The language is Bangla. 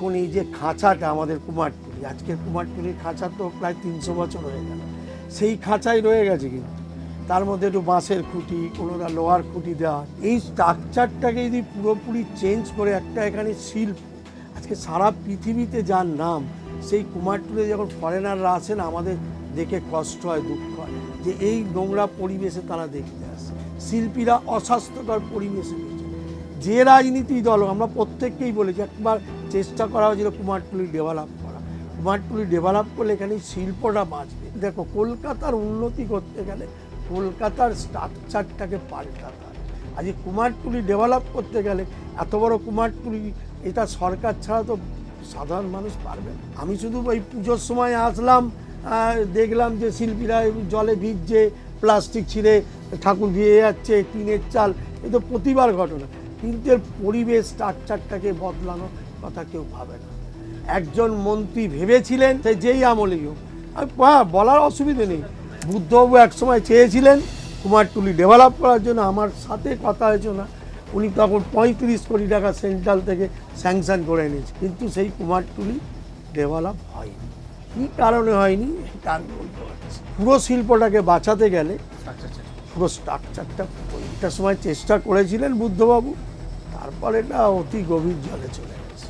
এখন এই যে খাঁচাটা আমাদের কুমারটুলি, আজকের কুমারটুলির খাঁচা তো প্রায় তিনশো বছর হয়ে গেল। সেই খাঁচাই রয়ে গেছে কিন্তু। তার মধ্যে একটু বাঁশের খুঁটি কোনোটা লোহার খুঁটি দেওয়া। এই স্ট্রাকচারটাকে যদি পুরোপুরি চেঞ্জ করে একটা এখানে শিল্প, আজকে সারা পৃথিবীতে যার নাম, সেই কুমারটুলে যখন ফরেনাররা আসেন, আমাদের দেখে কষ্ট হয়, দুঃখ হয়। যে এই নোংরা পরিবেশে তারা দেখতে আসে। শিল্পীরা অস্বাস্থ্যকর পরিবেশে যে রাজনীতি দল, আমরা প্রত্যেককেই বলেছি, একবার চেষ্টা করা হয়েছিল কুমারটুলি ডেভেলপ করা। কুমারটুলি ডেভেলপ করলে এখানে শিল্পটা বাঁচবে। দেখো, কলকাতার উন্নতি করতে গেলে কলকাতার স্ট্রাকচারটাকে পাল্টাতে হবে। আজকে কুমারটুলি ডেভেলপ করতে গেলে এত বড় কুমারটুলি এটা সরকার ছাড়া তো সাধারণ মানুষ পারবে না। আমি শুধু ওই পুজোর সময় আসলাম দেখলাম যে শিল্পীরা জলে ভিজছে, প্লাস্টিক ছিঁড়ে ঠাকুর ভিজে যাচ্ছে, টিনের চাল, এ তো প্রতিবার ঘটনা। কিন্তু এর পরিবেশ স্ট্রাকচারটাকে বদলানোর কথা কেউ ভাবে না। একজন মন্ত্রী ভেবেছিলেন সে যেই আমলেই হোক। হ্যাঁ বলার অসুবিধে নেই। বুদ্ধবাবু একসময় চেয়েছিলেন কুমারটুলি ডেভেলপ করার জন্য আমার সাথে কথা হয়েছে না। উনি তখন পঁয়ত্রিশ কোটি টাকা সেন্ট্রাল থেকে স্যাংশন করে এনেছে। কিন্তু সেই কুমারটুলি ডেভেলপ হয়নি। কী কারণে হয়নি? এটা আমি বলতে পারছি পুরো শিল্পটাকে বাঁচাতে গেলে পুরো স্ট্রাকচারটা একটা সময় চেষ্টা করেছিলেন বুদ্ধবাবু। তারপর না অতি গভীর জলে চলে গেছে।